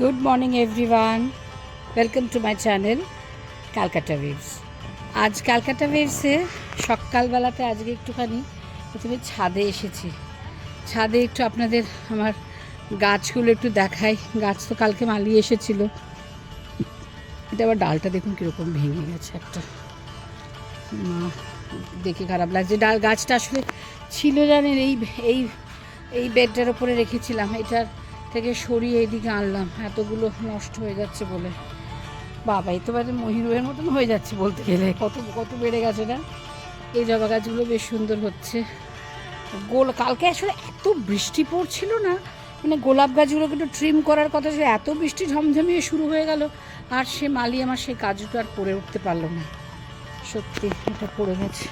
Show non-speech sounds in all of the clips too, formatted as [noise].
Good morning everyone welcome to my channel Calcutta waves আজ ক্যালকাটা ওয়েভসে সকালবেলাতে আজকে একটুখানি প্রথমে ছাদে এসেছি। ছাদে একটু আপনাদের আমার গাছগুলো একটু দেখাই। গাছ তো কালকে মালিয়ে এসেছিল। এটা আবার ডালটা দেখুন কীরকম ভেঙে গেছে একটা। দেখে খারাপ লাগছে। ডাল গাছটা আসলে ছিল জানেন, এই এই এই বেডটার ওপরে রেখেছিলাম। এটার থেকে সরিয়ে এদিকে আনলাম। এতগুলো নষ্ট হয়ে যাচ্ছে বলে। বাবা এই তো বাজে মহিরুহের মতন হয়ে যাচ্ছে বলতে গেলে। কত কত বেড়ে গেছে না? এই জবা গাছগুলো বেশ সুন্দর হচ্ছে। গোল, কালকে আসলে এত বৃষ্টি পড়ছিল না? মানে গোলাপ গাছগুলোকে একটু ট্রিম করার কথা ছিল এত বৃষ্টি ঝমঝমিয়ে শুরু হয়ে গেল, আর সে মালি আমার সেই কাজটা আর করে উঠতে পারল না। সত্যি, এটা পড়ে গেছে।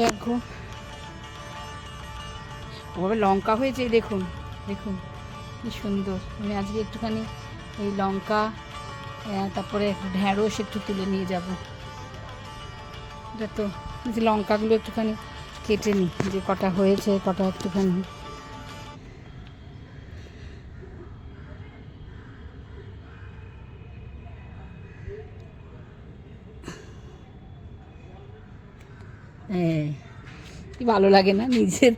দেখো ওভাবে লঙ্কা হয়েছে দেখুন দেখুন, কি সুন্দর। আমি আজকে একটুখানি এই লঙ্কা তারপরে ঢ্যাঁড়স একটু তুলে নিয়ে যাব। এটা তো লঙ্কাগুলো একটুখানি কেটে নিই, যে কটা হয়েছে, কটা একটুখানি হ্যাঁ কি ভালো লাগে না। নিজের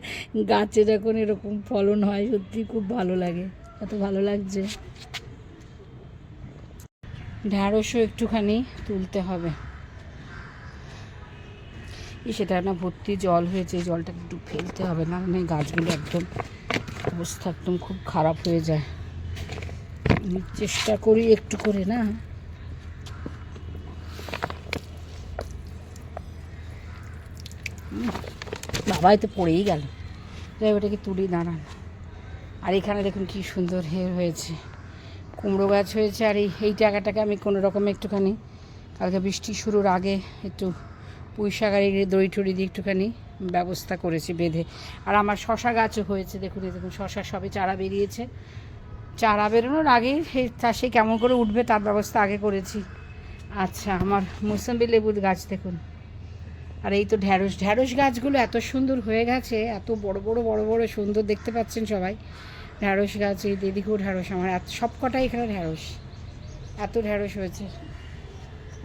গাছে যখন এরকম ফলন হয়, সত্যি খুব ভালো লাগে। এত ভালো লাগছে। ঢ্যাঁড়সও একটুখানি তুলতে হবে। সেটা না ভর্তি জল হয়েছে জলটা একটু ফেলতে হবে, না মানে গাছগুলো একদম অবস্থা একদম খুব খারাপ হয়ে যায়। চেষ্টা করি একটু করে, না? বাবাই তো পড়েই গেল। যাই ওটাকে তুলি, দাঁড়ান। আর এখানে দেখুন কি সুন্দর হের হয়েছে। কুমড়ো গাছ হয়েছে, আর এই এই টাকাটাকে আমি কোনো রকমে একটুখানি, কালকে বৃষ্টি শুরুর আগে একটু পুঁই শাকারি দড়ি টড়ি দিয়ে একটুখানি ব্যবস্থা করেছি বেঁধে। আর আমার শশা গাছও হয়েছে, দেখুন, এই দেখুন, শশা সবে চারা বেরিয়েছে। চারা বেরোনোর সেই তা সে কেমন করে উঠবে তার ব্যবস্থা আগে করেছি। আচ্ছা আমার মৌসম্বি লেবুর গাছ দেখুন। আর এই তো ঢ্যাঁড়স। ঢ্যাঁড়স গাছগুলো এত সুন্দর হয়ে গেছে, এত বড় বড় বড় বড় সুন্দর দেখতে পাচ্ছেন সবাই। ঢ্যাঁড়স গাছ, এই দিদিকেও ঢ্যাঁড়স আমার, এত সব কটাই এখানে ঢ্যাঁড়স। এত ঢ্যাঁড়স হয়েছে।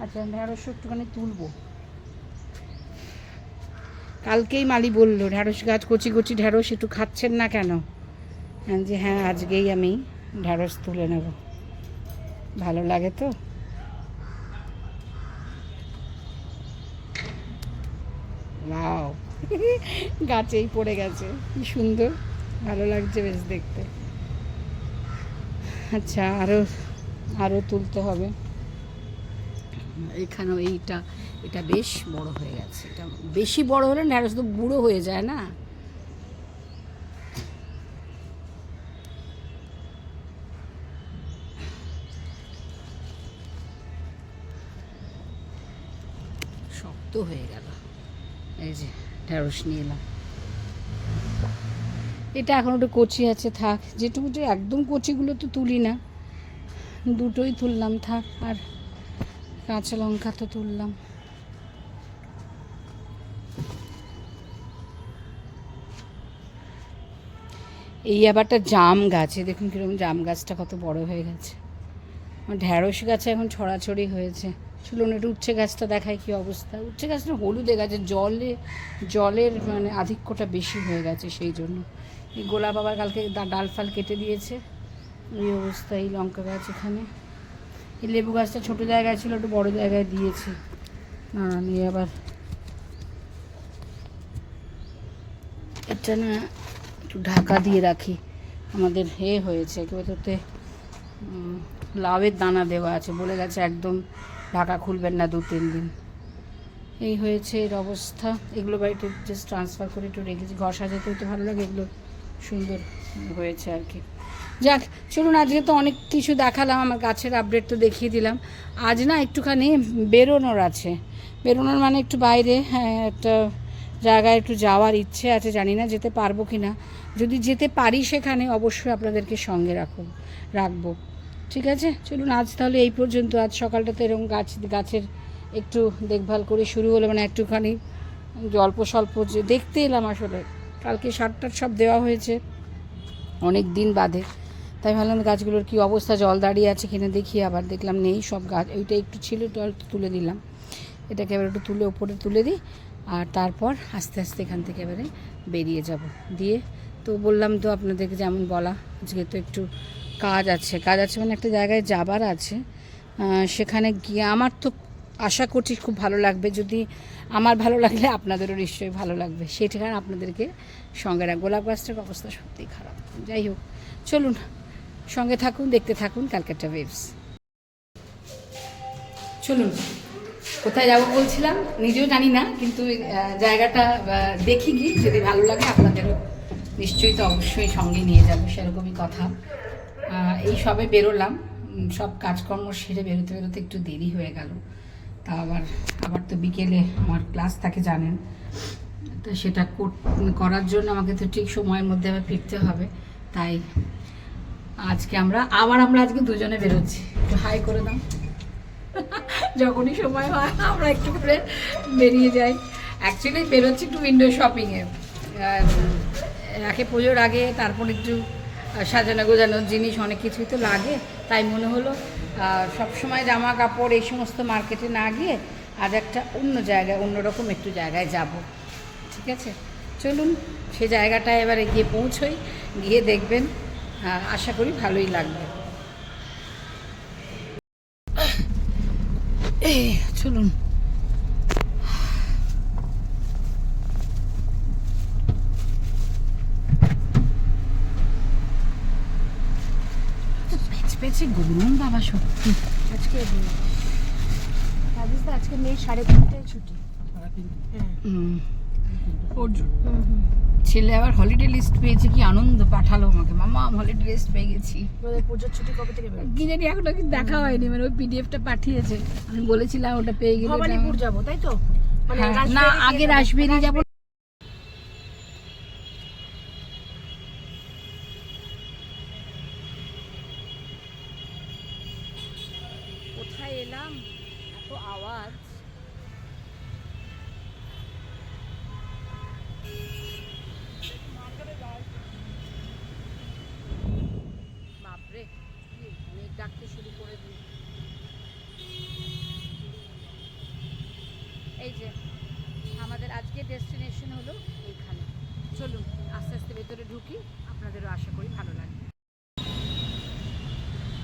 আচ্ছা ঢ্যাঁড়স একটুখানি তুলবো। কালকেই মালি বলল, ঢ্যাঁড়স গাছ, কচি কচি ঢ্যাঁড়স একটু খাচ্ছেন না কেন? যে হ্যাঁ আজকেই আমি ঢ্যাঁড়স তুলে নেব। ভালো লাগে তো? ওয়াও [laughs] গাছেই পড়ে গেছে। কি সুন্দর। ভালো লাগছে বেশ দেখতে। আচ্ছা আরও আরও তুলতে হবে। এখানেও এইটা, এটা বেশ বড় হয়ে গেছে। এটা বেশি বড় হলে ঢ্যাঁড়স তো বুড়ো হয়ে যায় না? শক্ত হয়ে গেল। ঢ্যাঁড়স নিয়ে এলাম। এটা এখন একটু কচি আছে, থাক। যেটুকু যে একদম কচিগুলো তো তুলি না। দুটোই তুললাম, থাক। আর কাঁচা লঙ্কা তো তুললাম। এই আবারটা জাম গাছে দেখুন কীরকম জাম গাছটা কত বড় হয়ে গেছে। আমার ঢ্যাঁড়স গাছে এখন ছড়াছড়ি হয়েছে। চলুন একটু উচ্ছে গাছটা দেখায় কি অবস্থা। উচ্ছে গাছটা হলুদে গেছে জলে জলের মানে আধিক্যটা বেশি হয়ে গেছে সেই জন্য। এই গোলাপ আবার কালকে ডাল ফাল কেটে দিয়েছে। এই অবস্থা এই লঙ্কা গাছ এখানে। এই লেবু গাছটা ছোটো জায়গায় ছিল একটু বড় জায়গায় দিয়েছি। না নিয়ে আবার এটা না একটু ঢাকা দিয়ে রাখি। আমাদের এ হয়েছে উম, লাউয়ের দানা দেওয়া আছে বলে গেছে একদম ঢাকা খুলবেন না দু, তিন দিন। এই হয়েছে এর অবস্থা। এগুলো বাড়িতে জাস্ট ট্রান্সফার করে একটু রেখেছি। ঘর সাজাতেও তো ভালো লাগে, এগুলো সুন্দর হয়েছে আর কি। যাক, চলুন, আজকে তো অনেক কিছু দেখালাম, আমার গাছের আপডেট তো দেখিয়ে দিলাম। আজ না একটুখানি বেরোনোর আছে। বেরোনোর মানে একটু বাইরে হ্যাঁ একটা জায়গায় একটু যাওয়ার ইচ্ছে আছে, জানি না যেতে পারব কি না যদি যেতে পারি সেখানে অবশ্যই আপনাদেরকে সঙ্গে রাখব, রাখব। ঠিক আছে? চলুন, আজ তাহলে এই পর্যন্ত। আজ সকালটা তো এরকম গাছ, গাছের একটু দেখভাল করে শুরু হলো মানে একটুখানি অল্প স্বল্প যে দেখতে এলাম আসলে। কালকে সার টার সব দেওয়া হয়েছে, অনেক দিন বাদে। তাই ভাবলাম গাছগুলোর কি অবস্থা, জল দাঁড়িয়ে আছে কিনা দেখি, আবার দেখলাম নেই, সব গাছ ওইটা একটু ছিল, একটু তুলে দিলাম এটাকে এবার একটু তুলে, ওপরে তুলে দিই, আর তারপর আস্তে আস্তে এখান থেকে এবারে বেরিয়ে যাব। দিয়ে তো বললাম তো আপনাদেরকে যেমন বলা, আজকে তো একটু কাজ আছে। কাজ আছে মানে একটা জায়গায় যাবার আছে। সেখানে গিয়ে আমার তো আশা করছি খুব ভালো লাগবে। যদি আমার ভালো লাগলে আপনাদেরও নিশ্চয়ই ভালো লাগবে। ঠিকানা আপনাদেরকে সঙ্গে রাখ গোলাপ গাছটার অবস্থা সত্যিই খারাপ। যাই হোক, চলুন সঙ্গে থাকুন, দেখতে থাকুন ক্যালকাটা ওয়েভস চলুন, কোথায় যাব বলছিলাম? নিজেও জানি না, কিন্তু জায়গাটা দেখি গিয়ে। যদি ভালো লাগে আপনাদেরও নিশ্চয়ই তো অবশ্যই সঙ্গে নিয়ে যাব। সেরকমই কথা। এই সবে বেরোলাম। সব কাজকর্ম সেরে বেরোতে বেরোতে একটু দেরি হয়ে গেল। তা আবার আবার তো বিকেলে আমার ক্লাস থাকে, জানেন। তো সেটা কর- করার জন্য আমাকে তো ঠিক সময়ের মধ্যে আবার ফিরতে হবে। তাই আজকে আমরা, আবার আমরা আজকে দুজনে বেরোচ্ছি। একটু হাই করে দাও। [laughs] যখনই সময় হয়, আমরা একটু করে বেরিয়ে যাই। অ্যাকচুয়ালি বেরোচ্ছি একটু উইন্ডো শপিংয়ে একে পুজোর আগে, তারপর একটু সাজানো গোজানোর জিনিস অনেক কিছুই তো লাগে। তাই মনে হলো সব সময় জামা কাপড় এই সমস্ত মার্কেটে না গিয়ে আজ একটা অন্য জায়গায়, অন্যরকম একটু জায়গায় যাব। ঠিক আছে? চলুন, সে জায়গাটায় এবারে গিয়ে পৌঁছোই, গিয়ে দেখবেন। আশা করি ভালোই লাগবে। চলুন। সত্যি আজকে রাজেশ আজকে মেয়ে সাড়ে তিনটায় ছুটি। হ্যাঁ। ছেলে আবার হলিডে লিস্ট পেয়েছে কি আনন্দ পাঠালো আমাকে। মামা হলিডে লিস্ট পেয়ে গেছি। পুজোর ছুটি কবে থেকে কি জানি এখনও কি দেখা হয়নি মানে ওই পিডিএফটা পাঠিয়েছে। আমি বলেছিলাম ওটা পেয়ে গেলে ভবানীপুর যাব তাই তো? মানে হ্যাঁ, রাজবাড়ি না আগে যাব।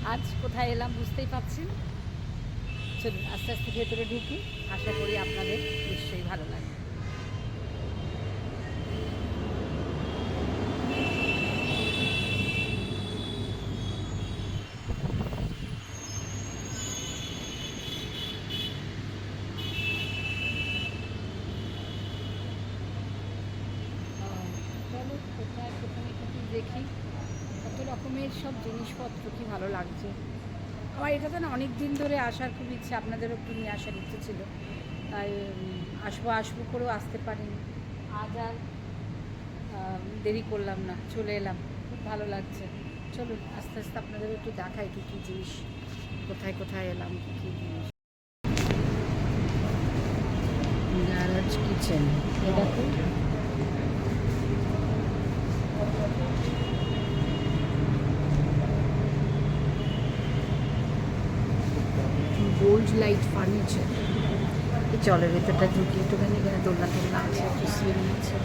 আজ কোথায় এলাম বুঝতেই পারছেন? চলুন আস্তে আস্তে ভেতরে ঢুকি। আশা করি আপনাদের নিশ্চয়ই ভালো লাগবে চলো কোথায় প্রথমে কিছু দেখি কত রকমের সব জিনিসপত্র কি ভালো লাগছে আমার এটাতে না অনেক দিন ধরে আসার খুব ইচ্ছে আপনাদেরও একটু নিয়ে আসার ইচ্ছে ছিল। তাই আসব আসব করেও আসতে পারিনি। আজ আর দেরি করলাম না চলে এলাম। খুব ভালো লাগছে। চলুন আস্তে আস্তে আপনাদের একটু দেখাই কী কী জিনিস কোথায় কোথায় এলাম কী কী জিনিস। গ্যারাজ কিচেন এটা তো গোল্ড লাইট ফার্নিচার এই চলের ভেতরটা ঢুকি একটুখানি এখানে দোলনা টোলনা আছে, একটু সুইমিং আছে।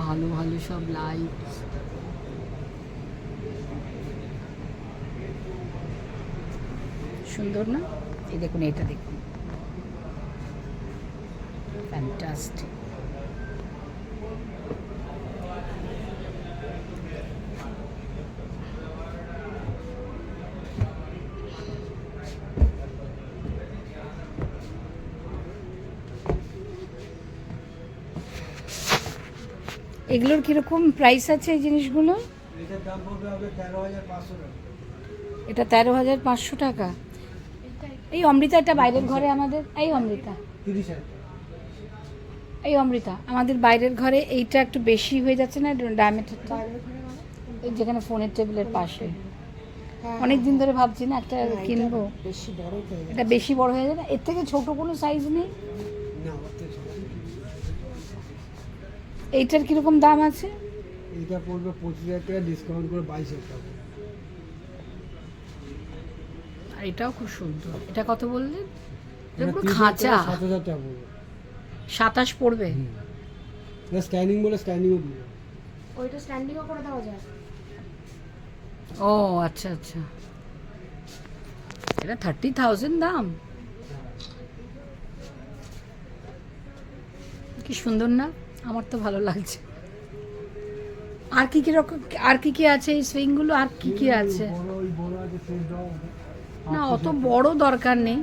ভালো ভালো সব লাইট সুন্দর না? এই দেখুন, এটা দেখুন। ফ্যান্টাস্টিক এগুলোর কীরকম প্রাইস আছে এই জিনিসগুলো? এটা তেরো হাজার পাঁচশো টাকা। এই অমৃতা এটা বাইরের ঘরে আমাদের? এই অমৃতা। তিরিশ হাজার এই অমৃতা আমাদের বাইরের ঘরে এইটা একটু বেশি হয়ে যাচ্ছে না ডায়ামিটারটা এই যেখানে ফোনের টেবিলের পাশে। অনেক দিন ধরে ভাবছি না একটা হ্যাঁ, কিনবো। এটা বেশি বড় হয়ে যায় না এর থেকে ছোট কোনো সাইজ নেই। এইটার কীরকম দাম আছে? এইটা পড়বে পঁচিশ হাজার টাকা ডিসকাউন্ট করে বাইশ হাজার টাকা। এটাও খুব সুন্দর। এটা কত বললেন? এটা এটা খাঁচা। সাত হাজার টাকা সাতাশ পড়বে। স্ক্যানিং বলে স্ক্যানিংও দিবে। ওইটা স্ট্যান্ডিংও করে দেওয়া যায়। ও আচ্ছা আচ্ছা। এটা থার্টি থাউজেন্ড দাম? কি সুন্দর না? আমার তো ভালো লাগছে। আর কি কি রকম আর কি কি আছে এই সুইংগুলো আর কি কি আছে? না অত বড় দরকার নেই।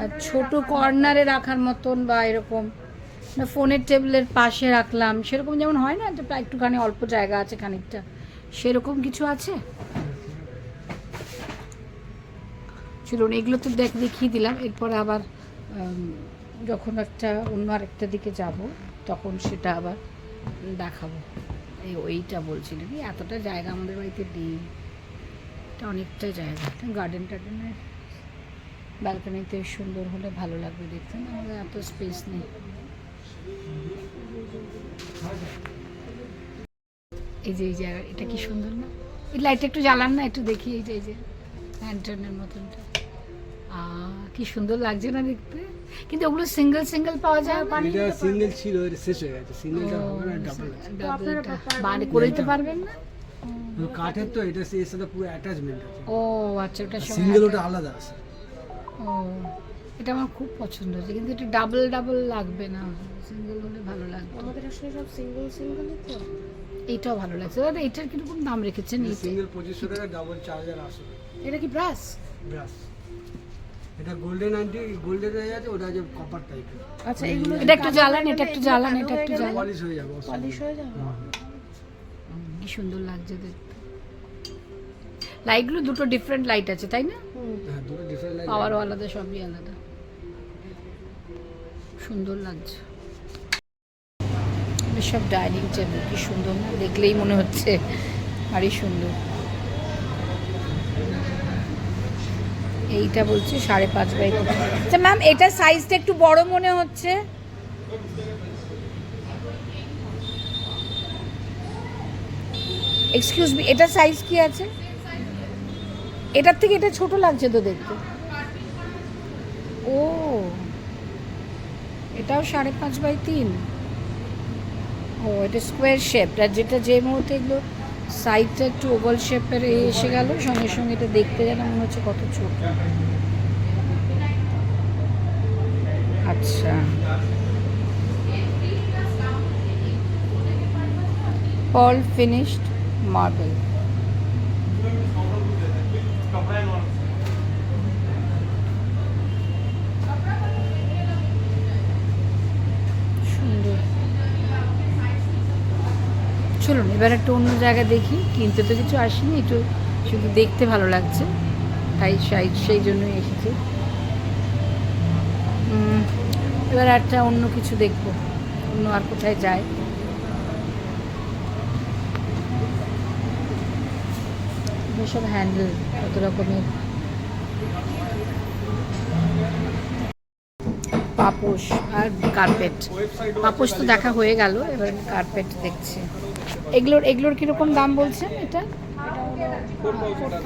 আর ছোট কর্নারে রাখার মতন বা এরকম। না ফোনের টেবিলের পাশে রাখলাম। সেরকম যেমন হয় না একটা একটুখানি অল্প জায়গা আছে খানিকটা। সেরকম কিছু আছে? চলুন, এগুলো তো দেখ, দেখিয়ে দিলাম। এরপরে আবার যখন একটা অন্য আরেকটা দিকে যাব, তখন সেটা আবার দেখাবো। এই ওইটা বলছিলাম। এতটা জায়গা আমাদের বাড়িতে নেই। এটা অনেকটা জায়গা। গার্ডেন টার্ডেনের ব্যালকনিতে সুন্দর হলে ভালো লাগবে দেখতে। না আমাদের এত স্পেস নেই। এই যে এই জায়গা এটা কি সুন্দর না? এই লাইটটা একটু জ্বালান না একটু দেখি এই যে এই যে ল্যান্টার্নের মতনটা কি সুন্দর লাগছে না দেখতে? কিন্তু ওগুলো সিঙ্গেল সিঙ্গেল পাওয়া যায়? না এটা সিঙ্গেল ছিল এটা শেষ হয়ে গেছে। সিঙ্গেলটা হবে না ডাবল আছে। বাড়ি করে দিতে পারবেন না? কাঠের তো এটা এর সাথে পুরো অ্যাটাচমেন্ট আছে। ও আচ্ছা ওটা সিঙ্গেল ওটা আলাদা আছে। ও এটা আমার খুব পছন্দ হয়েছে কিন্তু এটা ডাবল ডাবল লাগবে না। সিঙ্গেল হলে ভালো লাগবে আমাদের আসলে সব সিঙ্গেল সিঙ্গেলই তো। এইটাও ভালো লাগছে। দাদা এইটার কীরকম দাম রেখেছেন এইটা? সিঙ্গেল পঁচিশশো টাকা ডাবল চার হাজার আটশো এটা কি ব্রাশ ব্রাশ এটা গোল্ডেন আন্টি গোল্ডেন হয়ে যাচ্ছে ওটা যে কপার টাইপের আচ্ছা এগুলো এটা একটু জ্বালান এটা একটু জ্বালান এটা একটু জ্বালান। পলিশ হয়ে যাবে পলিশ হয়ে যাবে। কি সুন্দর লাগছে দেখতে। লাইটগুলো দুটো ডিফারেন্ট লাইট আছে তাই না? হ্যাঁ দুটো ডিফারেন্ট লাইট পাওয়ারও আলাদা সবই আলাদা। সুন্দর লাগছে। সব ডাইনিং টেবিল কি সুন্দর না, দেখলেই মনে হচ্ছে ভারী সুন্দর। এইটা বলছে সাড়ে পাঁচ বাই। আচ্ছা ম্যাম এটা সাইজটা একটু বড় মনে হচ্ছে। এক্সকিউজ মি এটা সাইজ কি আছে? এটার থেকে এটা ছোট লাগছে তো দেখতে। ও, এটাও সাড়ে পাঁচ বাই তিন। ও, এটা স্কোয়ার শেপ আর যেটা যে মুহূর্তে এগুলো সাইডটা একটু ওভাল শেপের এসে গেল, সঙ্গে সঙ্গে এটা দেখতে যেন মনে হচ্ছে কত ছোট। আচ্ছা। অল ফিনিশড মার্বেল সুন্দর চলুন, এবার একটা অন্য জায়গা দেখি। কিনতে তো কিছু আসেনি, একটু শুধু দেখতে ভালো লাগছে। তাই সেই সেই জন্যই এসেছি। এবার একটা অন্য কিছু দেখব, অন্য আর কোথায় যায়। সব হ্যান্ডেল কত রকমের পাপোশ আর কার্পেট পাপোশ তো দেখা হয়ে গেল, এবার কার্পেট দেখছি। এগুলোর এগুলোর কীরকম দাম বলছেন এটা?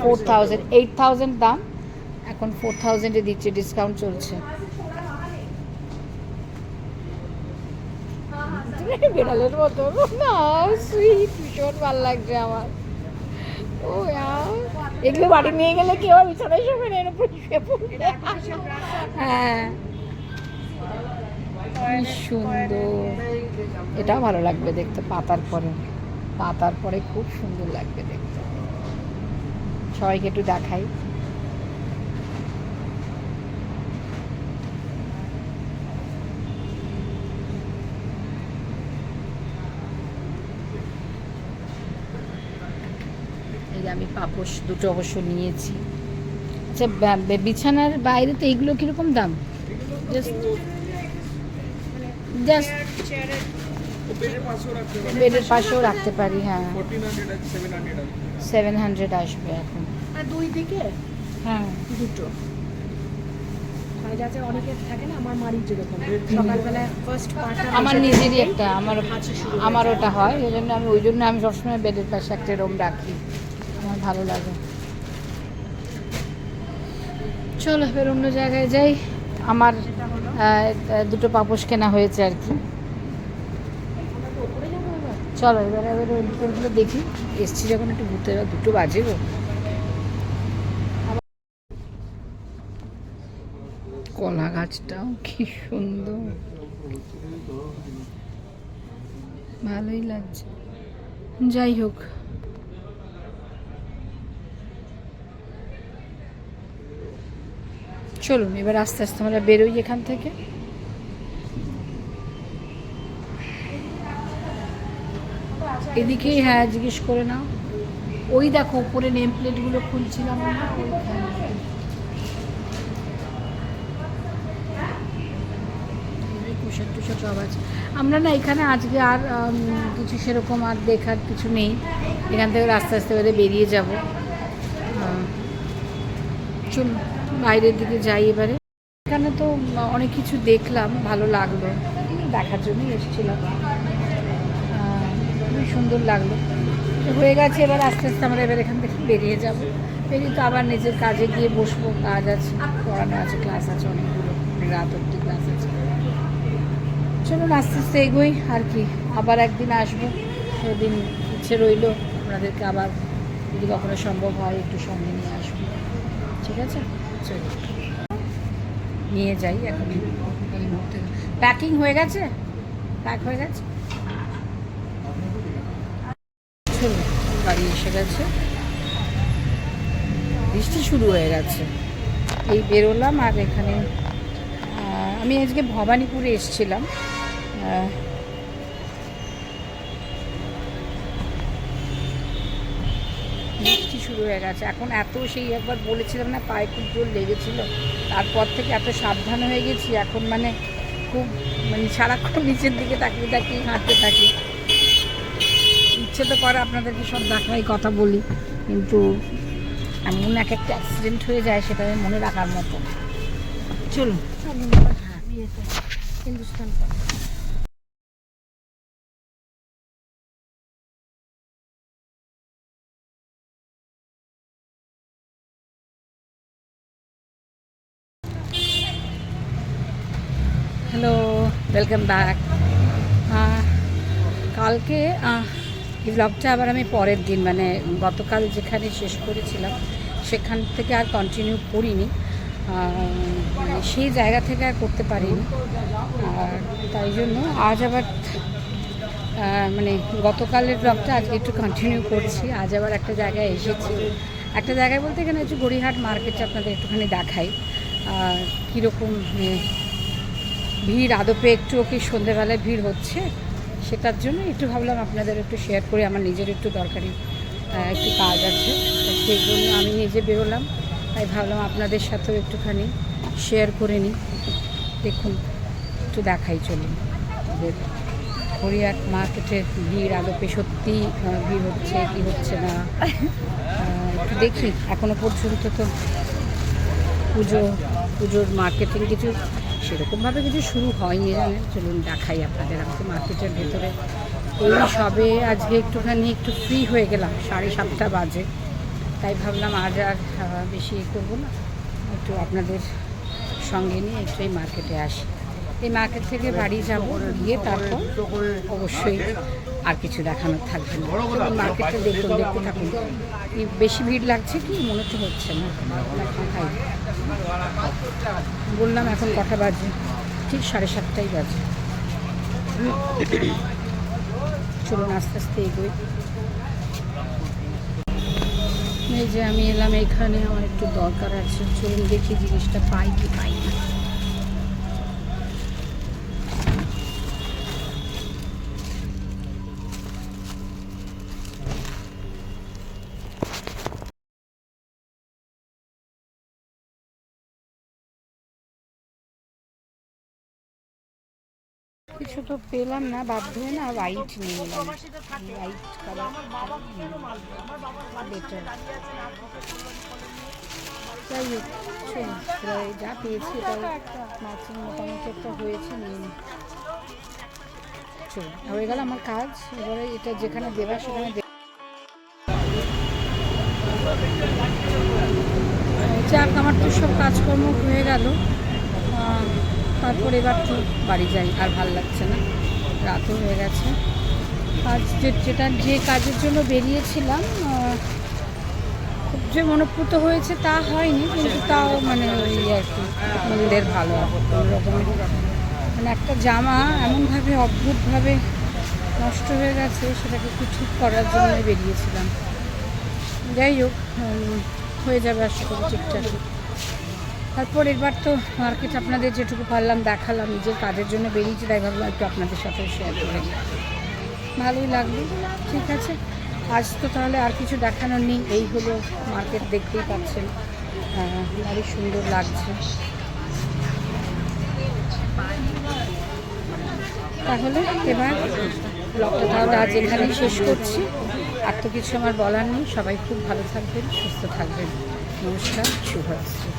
ফোর থাউজেন্ড এইট থাউজেন্ড দাম। এখন ফোর থাউজেন্ডে দিচ্ছে ডিসকাউন্ট চলছে। বেড়ালের মতো। না সুইট ভীষণ ভালো লাগছে আমার। ও এগুলো বাড়ি নিয়ে গেলে বিছানায় না? এর উপর শুয়ে হ্যাঁ। কি সুন্দর। এটাও ভালো লাগবে দেখতে, পাতার পরে। পাতার পরে খুব সুন্দর লাগবে দেখতে। সবাইকে একটু দেখাই। এই আমি পাপোশ দুটো অবশ্য নিয়েছি। আচ্ছা বিছানার বাইরে তো এইগুলো কীরকম দাম? জাস্ট জাস্ট বেডের পাশেও রাখতে পারি হ্যাঁ। সেভেন হান্ড্রেড আসবে এখন। আর দুই দিকে? হ্যাঁ। দুটো। থাকে না আমার মারির যেরকম সকালবেলা ফার্স্ট আমার নিজেরই একটা আমার ওটা হয় ওই জন্য আমি ওই জন্য আমি সবসময় বেডের পাশে একটা রুম রাখি। আমার ভালো লাগে। চলো এবার অন্য জায়গায় যাই। আমার দুটো পাপোশ কেনা হয়েছে আর কি। এবার চলো, এবার এবার ওইগুলো দেখি। এসছি যখন একটু ঘুরতে যাব দুটো বাজে গো। কলা গাছটাও কি সুন্দর। ভালোই লাগছে। যাই হোক চলুন, এবার আস্তে আস্তে আমরা বেরোই এখান থেকে। এদিকেই হ্যাঁ জিজ্ঞেস করে নাও। ওই দেখো, উপরে নেম প্লেটগুলো খুলছিলাম টোশাক সব আছে। আমরা না এখানে আজকে আর কিছু সেরকম আর দেখার কিছু নেই। এখান থেকে আস্তে আস্তে বেরিয়ে যাব। চল বাইরের দিকে যাই এবারে। এখানে তো অনেক কিছু দেখলাম ভালো লাগল। দেখার জন্যই এসেছিলাম। খুবই সুন্দর লাগল। হয়ে গেছে এবার আস্তে আস্তে আমরা এবার এখান থেকে বেরিয়ে যাব। বেরিয়ে তো আবার নিজের কাজে গিয়ে বসবো কাজ আছে পড়ানো আছে ক্লাস আছে অনেকগুলো রাত অব্দি ক্লাস আছে। চলুন আস্তে আস্তে এগোই আর কি আবার একদিন আসব। সেদিন ইচ্ছে রইল আপনাদেরকে আবার যদি কখনো সম্ভব হয় একটু সঙ্গে নিয়ে আসব। ঠিক আছে? নিয়ে যাই এখন এই মুহূর্তে। প্যাকিং হয়ে গেছে? প্যাক হয়ে গেছে? বাড়ি এসে গেছে। বৃষ্টি শুরু হয়ে গেছে। এই বেরোলাম আর এখানে আমি আজকে ভবানীপুরে এসেছিলাম আহ, বৃষ্টি শুরু হয়ে গেছে। এখন এত সেই একবার বলেছিলাম না পায়ে খুব জোর লেগেছিল। তারপর থেকে এত সাবধান হয়ে গেছি এখন মানে খুব মানে সারাক্ষণ নিচের দিকে তাকিয়ে তাকিয়ে হাঁটতে থাকি। ইচ্ছে তো করে আপনাদেরকে সব দেখাই কথা বলি। কিন্তু এমন এক একটা অ্যাক্সিডেন্ট হয়ে যায় সেটা আমি মনে রাখার মতো। চলুন। হিন্দুস্তান ওয়েলকাম ব্যাক কালকে এই ব্লগটা আবার আমি পরের দিন মানে গতকাল যেখানে শেষ করেছিলাম, সেখান থেকে আর কন্টিনিউ করিনি। সেই জায়গা থেকে আর করতে পারিনি। আর তাই জন্য আজ আবার মানে গতকালের ব্লগটা আজকে একটু কন্টিনিউ করছি। আজ আবার একটা জায়গায় এসেছি। একটা জায়গায় বলতে এখানে হচ্ছে গড়িহাট মার্কেটে আপনাদের একটুখানি দেখাই। কীরকম মানে ভিড় আদপে একটু কি সন্ধেবেলায় ভিড় হচ্ছে, সেটার জন্য একটু ভাবলাম আপনাদের একটু শেয়ার করে, আমার নিজের একটু দরকারি একটু কাজ আছে। সেই জন্য আমি নিজে বেরোলাম, তাই ভাবলাম আপনাদের সাথেও একটুখানি শেয়ার করে নিই। দেখুন, একটু দেখাই আমাদের হরিয়াট মার্কেটের ভিড় আদপে সত্যি ভিড় হচ্ছে, কি হচ্ছে না। একটু দেখি, এখনও পর্যন্ত তো পুজো, পুজোর মার্কেটিং কিছু সেরকমভাবে কিছু শুরু হয়নি, জানেন? চলুন দেখাই আপনাদের আজকে মার্কেটের ভেতরে। এই সবে আজকে একটুখানি একটু ফ্রি হয়ে গেলাম, সাড়ে সাতটা বাজে। তাই ভাবলাম আজ আর বেশি ইয়ে করব না। একটু আপনাদের সঙ্গে নিয়ে একটু এই মার্কেটে আসি। এই মার্কেট থেকে বাড়ি যাব, গিয়ে তারপর অবশ্যই আর কিছু দেখানোর থাকবে না। মার্কেটটা দেখুন, দেখতে থাকুন। বেশি ভিড় লাগছে কি? মনে তো হচ্ছে না। বললাম এখন কটা বাজে? ঠিক সাড়ে সাতটাই বাজে। চলুন আস্তে আস্তে এগোই। এই যে আমি এলাম এখানে, আমার একটু দরকার আছে। চলুন দেখি জিনিসটা পাই কি পাই না। কিছু তো পেলাম না, বাধ্য হয়ে না হোয়াইট নিয়ে নিলাম। White colour better. যাই হোক যা পেয়েছি এটা ম্যাচিং মোটামুটি একটা হয়েছে নিয়ে। হয়ে গেল আমার কাজ, এবারে এটা যেখানে দেবার সেখানে যাক আমার তো সব কাজকর্ম হয়ে গেল। তারপর এবার তো বাড়ি যাই, আর ভালো লাগছে না। রাতও হয়ে গেছে। কাজ যেটা যে কাজের জন্য বেরিয়েছিলাম খুব যে মনোপ্রুত হয়েছে তা হয়নি, কিন্তু তাও মানে ওই আর কি, মন্দের ভালো রকমের মানে একটা জামা এমনভাবে অদ্ভুতভাবে নষ্ট হয়ে গেছে, সেটাকে একটু ঠিক করার জন্য বেরিয়েছিলাম। যাই হোক হয়ে যাবে আশা করি ঠিকঠাক। তারপর এবার তো মার্কেট আপনাদের যেটুকু পারলাম, দেখালাম, নিজের কাজের জন্য বেরিয়েছি, তাই ভাবলাম একটু আপনাদের সাথে শেয়ার করে ভালোই লাগবে ঠিক আছে। আজ তো তাহলে আর কিছু দেখানোর নেই, এই হলো মার্কেট দেখতেই পাচ্ছেন। ভারী সুন্দর লাগছে। তাহলে এবার ব্লগটা তাহলে আজ এখানেই শেষ করছি। আর তো কিছু আমার বলার নেই, সবাই খুব ভালো থাকবেন, সুস্থ থাকবেন। নমস্কার, শুভরাত্রি।